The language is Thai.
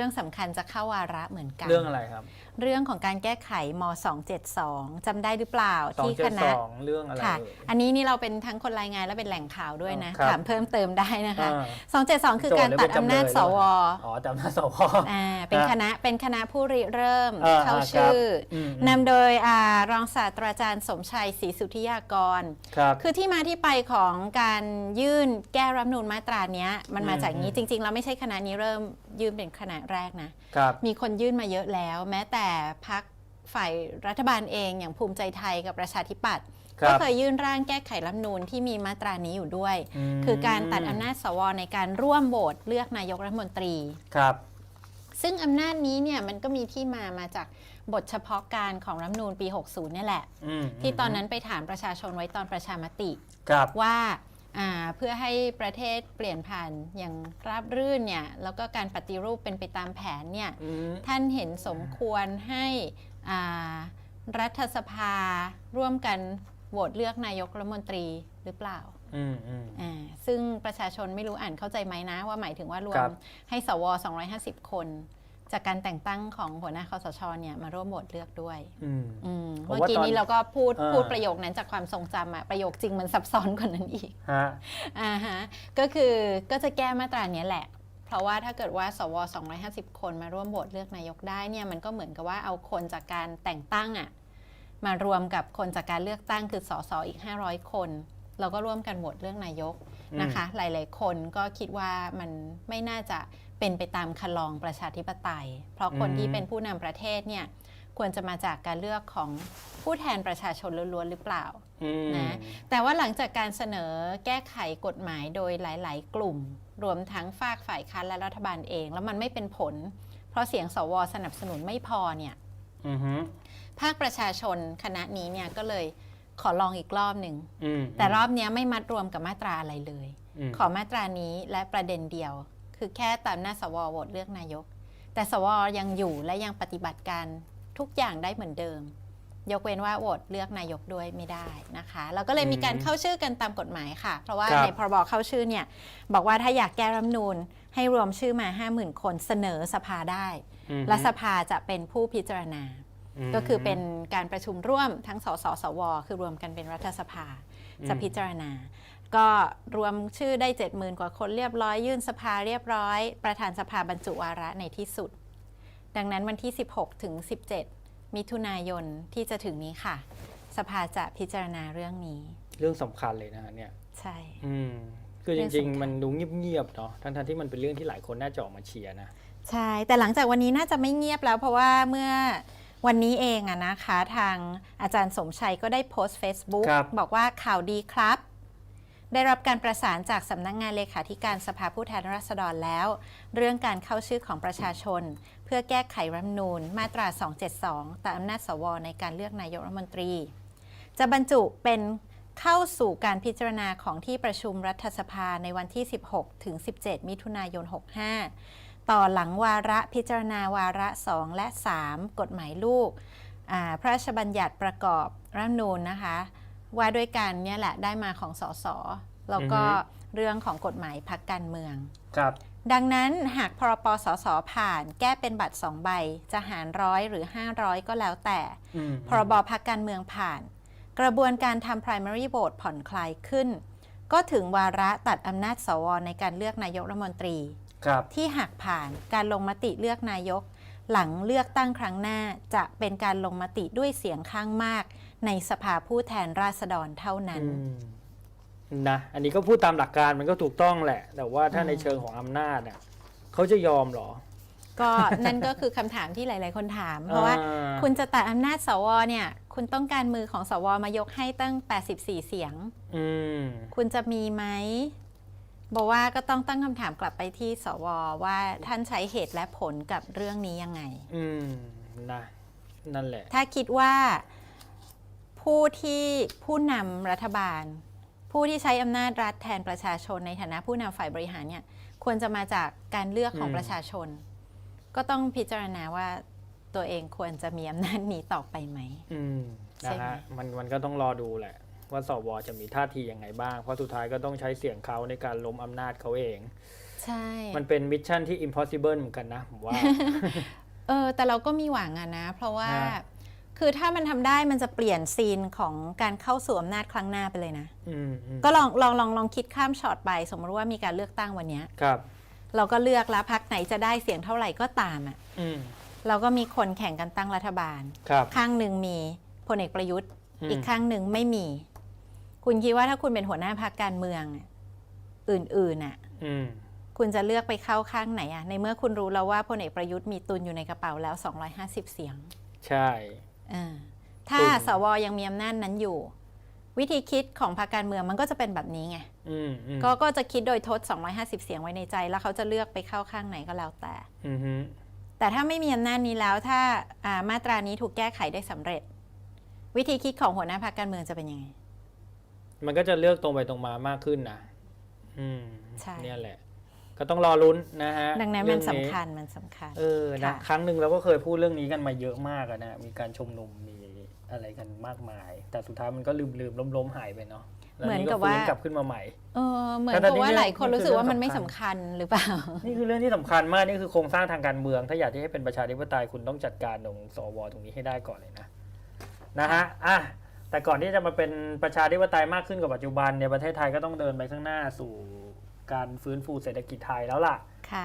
เรื่องสำคัญจะเข้าวาระเหมือนกัน เรื่องอะไรครับ เรื่องของการแก้ไขม 272จำได้หรือเปล่าสองที่เจ็คดณะ สองเรื่องอะไรค่ะ เอ่ย อันนี้นี่เราเป็นทั้งคนรายงานและเป็นแหล่งข่าวด้วยนะครับ ถามเพิ่มเติมได้นะคะ อ่า 272 คือการตัดอำนาจสวอ๋อจำหน้าสว อ่าเป็นอ่าคณะเป็นคณะผู้ริเริ่มอ่าเข้าครับ ชื่ออมนำโดยอารองศาสตราจารย์สมชัยศรีสุทธิยากร ครับ คือที่มาที่ไปของการยื่นแก้รัฐธรรมนูญมาตราเนี้ยมันมาจากนี้อืมจริงๆเราไม่ใช่คณะนี้เริ่มยื่นเป็นคณะแรกนะ ครับ มีคนยื่นมาเยอะแล้ว แม้แต่พักฝ่ายรัฐบาลเองอย่างภูมิใจไทยกับประชาธิปัตย์ครัก็บเคยยื่นร่างแก้ไขรัฐธรรมนูญที่มีมาตรานี้อยู่ด้วยมคือการตัดอำนาจสวในการร่วมโหวตเลือกนายกรัฐมนตรี ครับ ซึ่งอำนาจนี้เนี่ยมันก็มีที่มามาจากบทเฉพาะการของรัฐธรรมนูญปี 60เนี่ยแหละ อืมที่ตอนนั้นไปถามประชาชนไว้ตอนประชามติ ครับ ว่าอ่า เพื่อให้ประเทศเปลี่ยนผ่านอย่างราบรื่นเนี่ยแล้วก็การปฏิรูปเป็นไปตามแผนเนี่ยอืมท่านเห็นสมควรให้อ่ารัฐสภาร่วมกันโหวตเลือกนายกรัฐมนตรีหรือเปล่าอืมอืมอ่าซึ่งประชาชนไม่รู้อ่านเข้าใจไหมนะว่าหมายถึงว่ารวคมรับให้สว 250 คน จากการแต่งตั้งของหัวหน้าคอสชเนี่ยมาร่วมโหวตเลือกด้วยอืมอืมผมเมื่อว่ากี้ตอนนี้เราก็พูดอ่าพูดประโยคนั้นจากความทรงจำอะประโยคจริงมันซับซ้อนกว่านั้นอีกฮะอ่าฮะก็คือก็จะแก้มาตราเนี้ยแหละ เพราะว่าถ้าเกิดว่าสว 250 คนมาร่วมโหวตเลือกนายกได้เนี่ยมันก็เหมือนกับว่าเอาคนจากการแต่งตั้งอะมารวมกับคนจากการเลือกตั้งคือสสอีก 500 คน เราก็ร่วมกันโหวตเลือกนายกอืมนะคะ หลาย ๆ คนก็คิดว่ามันไม่น่าจะ เป็นไปตามคันลองประชาธิปไตย เพราะคนที่เป็นผู้นำประเทศเนี่ยควรจะมาจากการเลือกของผู้แทนประชาชนล้วนๆหรือเปล่าอืมนะแต่ว่าหลังจากการเสนอแก้ไขกฎหมายโดยหลาย ๆ กลุ่ม รวมทั้งฝากฝ่ายค้านและรัฐบาลเอง แล้วมันไม่เป็นผล เพราะเสียงสวสนับสนุนไม่พอเนี่ยอือฮึภาคประชาชนคณะนี้เนี่ยก็เลยขอลองอีกรอบหนึ่งอืมแต่รอบเนี้ยไม่มัดรวมกับมาตราอะไรเลยมขอมาตรานี้และประเด็นเดียว คือแค่ตามหน้าสวโหวตเลือกนายก แต่สวยังอยู่และยังปฏิบัติการทุกอย่างได้เหมือนเดิม ยกเว้นว่าโหวตเลือกนายกด้วยไม่ได้นะคะเราก็เลยมีการเข้าชื่อกันตามกฎหมายค่ะ เพราะว่าครับในพรบเข้าชื่อเนี่ยบอกว่าถ้าอยากแก้รัฐธรรมนูญให้รวมชื่อมา 50,000 คนเสนอสภาได้อืมและสภาจะเป็นผู้พิจารณามก็คือเป็นการประชุมร่วมทั้งสสสว คือรวมกันเป็นรัฐสภาอืม จะพิจารณา ก็รวมชื่อได้ 70,000 กว่าคนเรียบร้อย ยื่นสภาเรียบร้อย ประธานสภาบรรจุวาระในที่สุด ดังนั้นวันที่ 16 ถึง 17 มิถุนายนที่จะถึงนี้ค่ะ สภาจะพิจารณาเรื่องนี้ เรื่องสำคัญเลยนะฮะเนี่ยใช่อืมคือเรื่จองริงสำคัญๆมันดูเงียบๆเนาะทั้งๆที่มันเป็นเรื่องที่หลายคนน่าจะออกมาเชียร์นะใช่แต่หลังจากวันนี้น่าจะไม่เงียบแล้วเพราะว่าเมื่อ วันนี้เองอะนะคะ ทางอาจารย์สมชัยก็ได้โพสต์ Facebook ครับ บอกว่าข่าวดีครับ ได้รับการประสานจากสำนักงานเลขาธิการสภาผู้แทนราษฎรแล้ว เรื่องการเข้าชื่อของประชาชน เพื่อแก้ไขรัฐธรรมนูญมาตรา 272ตามอำนาจสวในการเลือกนายกรัฐมนตรี จะบรรจุเป็นเข้าสู่การพิจารณาของที่ประชุมรัฐสภาในวันที่ 16 ถึง 17 มิถุนายน 65 ต่อหลังวาระพิจารณาวาระ 2 และ 3 กฎหมายลูกอ่าพระราชบัญญัติประกอบรัฐธรรมนูญนะคะ ว่าด้วยกันเนี่ยแหละได้มาของสสแล้วก็อือฮึเรื่องของกฎหมายพักการเมือง ครับ ดังนั้นหากพรปสสผ่าน แก้เป็นบัตร2ใบ จะหารร้อยหรือ 500 ก็แล้วแต่อืมพรบพักการเมืองผ่าน กระบวนการทำ primary vote ผ่อนคลายขึ้น ก็ถึงวาระตัดอำนาจสวในการเลือกนายกรัฐมนตรีครับ ที่หากผ่านการลงมติเลือกนายก หลังเลือกตั้งครั้งหน้าจะเป็นการลงมติด้วยเสียงข้างมาก ในสภาผู้แทนราษฎรเท่านั้นอืมนะอันนี้ก็พูดตามหลักการมันก็ถูกต้องแหละ แต่ว่าถ้าอืมในเชิงของอำนาจอะเขาจะยอมเหรอ ก็นั่นก็คือคำถามที่หลาย ๆ คนถาม เพราะว่าอ่คุณจะตัดอำนาจสวเนี่ย คุณต้องการมือของสวมายกให้ตั้ง 84 เสียงอืมคุณจะมีไหม บอกว่าก็ต้องตั้งคำถามกลับไปที่สวว่าท่านใช้เหตุและผลกับเรื่องนี้ยังไง อืมนะนั่นแหละ ถ้าคิดว่าผู้ที่ผู้นำรัฐบาล ผู้ที่ใช้อำนาจรัฐแทนประชาชนในฐานะผู้นำฝ่ายบริหารเนี่ย ควรจะมาจากการเลือกของอืมประชาชน ก็ต้องพิจารณาว่าตัวเองควรจะมีอำนาจนี้ต่อไปไหม อืมใช่นะไหมฮะมันมันก็ต้องรอดูแหละ ว่าสวจะมีท่าทียังไงบ้าง เพราะสุดท้ายก็ต้องใช้เสียงเขาในการล้มอำนาจเขาเอง ใช่ มันเป็นมิชชั่นที่ impossible เหมือนกันนะผมว่า เออ แต่เราก็มีหวังอะนะ เพราะว่าฮะคือถ้ามันทำได้มันจะเปลี่ยนซีนของการเข้าสู่อำนาจครั้งหน้าไปเลยนะอืมอืมก็ลองลองลองลองคิดข้ามช็อตไปสมมติว่ามีการเลือกตั้งวันเนี้ยครับ เราก็เลือกแล้วพักไหนจะได้เสียงเท่าไหร่ก็ตามอะอืมเราก็มีคนแข่งกันตั้งรัฐบาลครับข้างหนึ่งมีพลเอกประยุทธ์อืมอีกข้างหนึ่งไม่มี คุณคิดว่าถ้าคุณเป็นหัวหน้าพรรคการเมืองอะอื่นๆน่ะอืมคุณจะเลือกไปเข้าข้างไหนอะในเมื่อคุณรู้แล้วว่าพลเอกประยุทธ์มีตุนอยู่ในกระเป๋าแล้ว 250 เสียง ใช่เออถ้าตุนสวยังมีอำนาจนั้นอยู่ วิธีคิดของพรรคการเมืองมันก็จะเป็นแบบนี้ไงอืมอืมก็ก็จะคิดโดยทด 250 เสียงไว้ในใจ แล้วเขาจะเลือกไปเข้าข้างไหนก็แล้วแต่อืมฮึแต่ถ้าไม่มีอำนาจนี้แล้วถ้าอ่ามาตรานี้ถูกแก้ไขได้สำเร็จ วิธีคิดของหัวหน้าพรรคการเมืองจะเป็นยังไง มันก็จะเลือกตรงไปตรงมามากขึ้นนะอืมใช่ เนี่ยแหละ ก็ต้องรอลุ้นนะฮะดังนั้นเรื่มัอนสำคัญมันสำคัญ เออนะค่ะ ครั้งหนึ่งเราก็เคยพูดเรื่องนี้กันมาเยอะมากอะนะ มีการชุมนุมมีอะไรกันมากมาย แต่สุดท้ายมันก็ลืมลืมล้มล้มๆหายไปเนาะแล้วเหมือนนี่กับว่า ฟื้กลับขึ้นมาใหม่ เออเหมือนแต่ตอนกับนี้ว่าเนี่ยหลายคนนี่คือรู้สึกว่าเรื่องมันไม่สำสำคัคัญญหรือเปล่า นี่คือเรื่องที่สำคัญมาก นี่คือโครงสร้างทางการเมือง ถ้าอยากที่ให้เป็นประชาธิปไตยคุณต้องจัดการตรงสวตรงนี้ให้ได้ก่อนเลยนะ นะฮะ อะ แต่ก่อนที่จะมาเป็นประชาธิปไตยมากขึ้นกว่าปัจจุบันเนี่ยประเทศไทยก็ต้องเดินไปข้างหน้าสู่การฟื้นฟูเศรษฐกิจไทยแล้วล่ะค่ะ